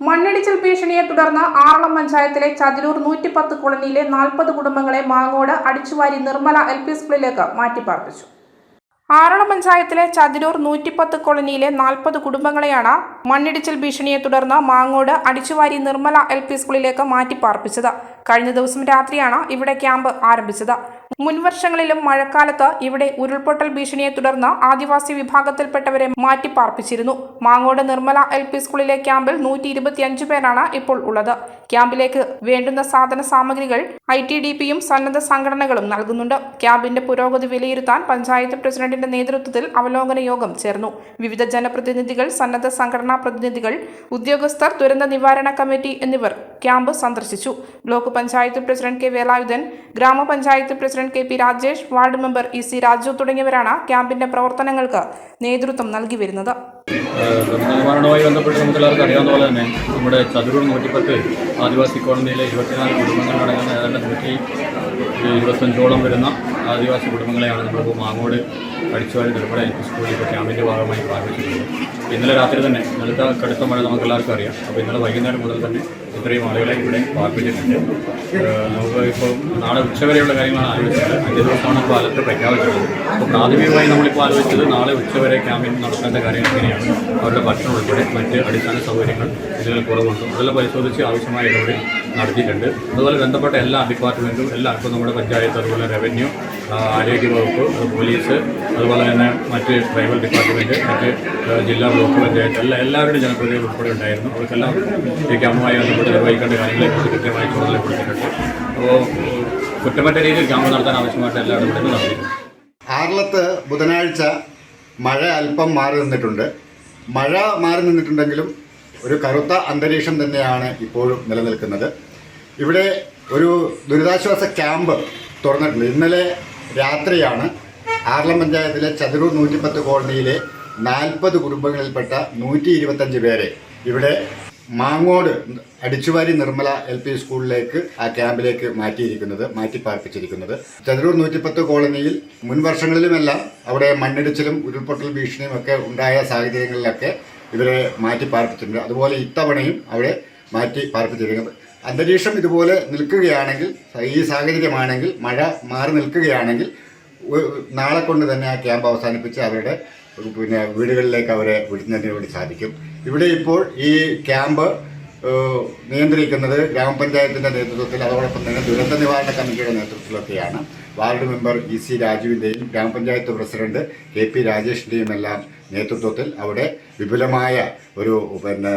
മണ്ണിടിച്ചിൽ ഭീഷണിയെ തുടർന്ന് ആറളം പഞ്ചായത്തിലെ ചതിരൂർ നൂറ്റിപ്പത്ത് കോളനിയിലെ നാൽപ്പത് കുടുംബങ്ങളെ മാങ്ങോട് അടിച്ചുവാരി നിർമ്മല എൽ പി സ്കൂളിലേക്ക് മാറ്റിപ്പാർപ്പിച്ചു. ആറളം പഞ്ചായത്തിലെ ചതിരൂർ നൂറ്റിപ്പത്ത് കോളനിയിലെ നാൽപ്പത് കുടുംബങ്ങളെയാണ് മണ്ണിടിച്ചിൽ ഭീഷണിയെ തുടർന്ന് മാങ്ങോട് അടിച്ചുവാരി നിർമ്മല എൽ പി സ്കൂളിലേക്ക് മാറ്റിപ്പാർപ്പിച്ചത്. കഴിഞ്ഞ ദിവസം രാത്രിയാണ് ഇവിടെ ക്യാമ്പ് ആരംഭിച്ചത്. മുൻവർഷങ്ങളിലും മഴക്കാലത്ത് ഇവിടെ ഉരുൾപൊട്ടൽ ഭീഷണിയെ തുടർന്ന് ആദിവാസി വിഭാഗത്തിൽപ്പെട്ടവരെ മാറ്റിപ്പാർപ്പിച്ചിരുന്നു. മാങ്ങോട് നിർമ്മല എൽ പി സ്കൂളിലെ ക്യാമ്പിൽ നൂറ്റി ഇരുപത്തിയഞ്ച് പേരാണ് ഇപ്പോൾ ഉള്ളത്. ക്യാമ്പിലേക്ക് വേണ്ടുന്ന സാധന സാമഗ്രികൾ ഐ ടി ഡി പിയും സന്നദ്ധ സംഘടനകളും നൽകുന്നുണ്ട്. ക്യാമ്പിന്റെ പുരോഗതി വിലയിരുത്താൻ പഞ്ചായത്ത് പ്രസിഡന്റിന്റെ നേതൃത്വത്തിൽ അവലോകന യോഗം ചേർന്നു. വിവിധ ജനപ്രതിനിധികൾ സന്നദ്ധ സംഘടനാ പ്രതിനിധികൾ ഉദ്യോഗസ്ഥർ ദുരന്ത നിവാരണ കമ്മിറ്റി എന്നിവർ ക്യാമ്പ് സന്ദർശിച്ചു. Block panchayat president K Velayudhan ഗ്രാമപഞ്ചായത്ത് president K P Rajesh ward member E C Raju തുടങ്ങിയവരാണ് ക്യാമ്പിന്റെ പ്രവർത്തനങ്ങൾക്ക് നേതൃത്വം നൽകി വരുന്നത്. നിർമ്മാണവുമായി ബന്ധപ്പെട്ട് നമുക്ക് എല്ലാവർക്കും അറിയാവുന്ന പോലെ തന്നെ നമ്മുടെ ചതുരൂർ നൂറ്റിപ്പത്ത് ആദിവാസി കോളനിയിലെ ഇരുപത്തിനാല് കുടുംബങ്ങളടങ്ങുന്ന ഏതാണ്ട് നൂറ്റി ഇരുപത്തഞ്ചോളം വരുന്ന ആദിവാസി കുടുംബങ്ങളെയാണ് നമ്മളിപ്പോൾ മാങ്ങോട് എൽ പി സ്കൂളിൽ ക്യാമ്പിന്റെ ഭാഗമായി പ്രാപിച്ചിട്ടുണ്ട് ഇന്നലെ രാത്രി തന്നെ ഇന്നലത്തെ കടുത്ത മഴ നമുക്ക് എല്ലാവർക്കും അറിയാം. അപ്പോൾ ഇന്നലെ വൈകുന്നേരം മുതൽ തന്നെ ഇത്രയും ആളുകളെ ഇവിടെ പാർപ്പിച്ചിട്ടുണ്ട്. നമുക്ക് ഇപ്പോൾ നാളെ ഉച്ചവരെയുള്ള കാര്യങ്ങളാണ് ആലോചിച്ചത്. അഞ്ച് ദിവസമാണ് ഇപ്പോൾ അലർട്ട് പ്രഖ്യാപിച്ചിട്ടുള്ളത്. അപ്പോൾ പ്രാഥമികമായി നമ്മളിപ്പോൾ ആലോചിച്ചത് നാളെ ഉച്ചവരെ ക്യാമ്പിൽ നടത്തേണ്ട കാര്യങ്ങൾ എങ്ങനെയാണ് അവരുടെ ഭക്ഷണം ഉൾപ്പെടെ മറ്റ് അടിസ്ഥാന സൗകര്യങ്ങൾ ഇതിൽ കുറവുണ്ട്. അതെല്ലാം പരിശോധിച്ച് ആവശ്യമായ ഇടപെടൽ നടത്തിയിട്ടുണ്ട്. അതുപോലെ ബന്ധപ്പെട്ട എല്ലാ ഡിപ്പാർട്ട്മെന്റും എല്ലാവർക്കും നമ്മുടെ പഞ്ചായത്ത് അതുപോലെ റവന്യൂ ആരോഗ്യവകുപ്പ് പോലീസ് അതുപോലെ തന്നെ മറ്റ് ട്രൈബൽ ഡിപ്പാർട്ട്മെന്റ് മറ്റ് ജില്ലാ ബ്ലോക്ക് പഞ്ചായത്ത് എല്ലാ എല്ലാവരുടെയും ജനപ്രതിനിധികൾ ഉൾപ്പെടെ ഉണ്ടായിരുന്നു. അവർക്കെല്ലാം ഈ ക്യാമ്പുമായി ബന്ധപ്പെട്ട് നിർവഹിക്കേണ്ട കാര്യങ്ങളെക്കുറിച്ച് കൃത്യമായി ചുമതല കൊടുത്തിട്ടുണ്ട് അപ്പോൾ കുറ്റമറ്റ രീതിയിൽ ക്യാമ്പ് നടത്താൻ ആവശ്യമായിട്ട് എല്ലാ ഇടപെടലും നടത്തിയിട്ടുണ്ട് ആറളത്ത് ബുധനാഴ്ച മഴ അല്പം മാറി നിന്നിട്ടുണ്ട്. മഴ മാറി നിന്നിട്ടുണ്ടെങ്കിലും ഒരു കറുത്ത അന്തരീക്ഷം തന്നെയാണ് ഇപ്പോഴും നിലനിൽക്കുന്നത്. ഇവിടെ ഒരു ദുരിതാശ്വാസ ക്യാമ്പ് തുറന്നിട്ടുണ്ട്. ഇന്നലെ രാത്രിയാണ് ആർലം പഞ്ചായത്തിലെ ചതുരൂർ നൂറ്റിപ്പത്ത് കോളനിയിലെ നാൽപ്പത് കുടുംബങ്ങളിൽപ്പെട്ട നൂറ്റി ഇരുപത്തഞ്ച് പേരെ ഇവിടെ മാങ്ങോട് അടിച്ചുവാരി നിർമ്മല എൽ പി സ്കൂളിലേക്ക് ആ ക്യാമ്പിലേക്ക് മാറ്റിയിരിക്കുന്നത് മാറ്റി പാർപ്പിച്ചിരിക്കുന്നത് ചതുരൂർ നൂറ്റിപ്പത്ത് കോളനിയിൽ മുൻ വർഷങ്ങളിലുമെല്ലാം അവിടെ മണ്ണിടിച്ചിലും ഉരുൾപൊട്ടൽ ഭീഷണിയും ഒക്കെ ഉണ്ടായ സാഹചര്യങ്ങളിലൊക്കെ ഇവരെ മാറ്റി പാർപ്പിച്ചിട്ടുണ്ട് അതുപോലെ ഇത്തവണയും അവിടെ മാറ്റി പാർപ്പിച്ചിരിക്കുന്നത് അന്തരീക്ഷം ഇതുപോലെ നിൽക്കുകയാണെങ്കിൽ ഈ സാഹചര്യമാണെങ്കിൽ മഴ മാറി നിൽക്കുകയാണെങ്കിൽ നാളെ കൊണ്ട് തന്നെ ആ ക്യാമ്പ് അവസാനിപ്പിച്ച് അവരുടെ പിന്നെ വീടുകളിലേക്ക് അവരെ വിടുന്നതിന് വേണ്ടി സാധിക്കും. ഇവിടെ ഇപ്പോൾ ഈ ക്യാമ്പ് നിയന്ത്രിക്കുന്നത് ഗ്രാമപഞ്ചായത്തിന്റെ നേതൃത്വത്തിൽ അതോടൊപ്പം തന്നെ ദുരന്ത നിവാരണ കമ്മിറ്റിയുടെ നേതൃത്വത്തിലൊക്കെയാണ്. വാർഡ് മെമ്പർ ഇ സി രാജുവിന്റെയും ഗ്രാമപഞ്ചായത്ത് പ്രസിഡന്റ് കെ പി രാജേഷിന്റെയും എല്ലാം നേതൃത്വത്തിൽ അവിടെ വിപുലമായ ഒരു പിന്നെ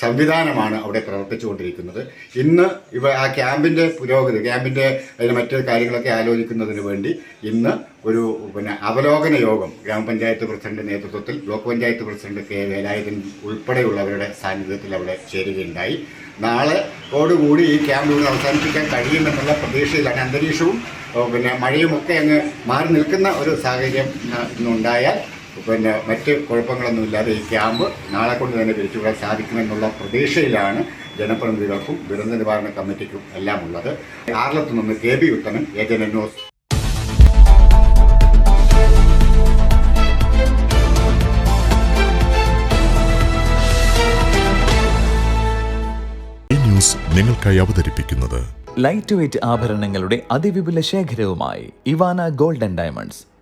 സംവിധാനമാണ് അവിടെ പ്രവർത്തിച്ചുകൊണ്ടിരിക്കുന്നത്. ഇന്ന് ഇവ ആ ക്യാമ്പിന്റെ പുരോഗതി ക്യാമ്പിന്റെ അതിന് മറ്റ് കാര്യങ്ങളൊക്കെ ആലോചിക്കുന്നതിന് വേണ്ടി ഇന്ന് ഒരു പിന്നെ അവലോകന യോഗം ഗ്രാമപഞ്ചായത്ത് പ്രസിഡന്റ് നേതൃത്വത്തിൽ block panchayat president K Velayudhan ഉൾപ്പെടെയുള്ളവരുടെ സാന്നിധ്യത്തിൽ അവിടെ ചേരുകയുണ്ടായി. നാളെ ഓടുകൂടി ഈ ക്യാമ്പ് ഇവിടെ അവസാനിപ്പിക്കാൻ കഴിയുമെന്നുള്ള പ്രതീക്ഷയിലാണ് അന്തരീക്ഷവും പിന്നെ മഴയുമൊക്കെ അങ്ങ് മാറി നിൽക്കുന്ന ഒരു സാഹചര്യം ഇന്നുണ്ടായാൽ പിന്നെ മറ്റ് കുഴപ്പങ്ങളൊന്നുമില്ലാതെ ഈ ക്യാമ്പ് നാളെ കൊണ്ട് തന്നെ പിരിച്ചുവിടാൻ സാധിക്കുമെന്നുള്ള പ്രതീക്ഷയിലാണ് ജനപ്രതിനിധികൾക്കും ദുരന്ത നിവാരണ കമ്മിറ്റിക്കും എല്ലാം ഉള്ളത് കേരളത്തിൽ നിന്ന് K B Uthaman agent news. നിങ്ങൾക്കായി അവതരിപ്പിക്കുന്നത് ലൈറ്റ് വെയിറ്റ് ആഭരണങ്ങളുടെ അതിവിപുല ശേഖരവുമായി ഇവാന ഗോൾഡൻ ഡയമണ്ട്സ്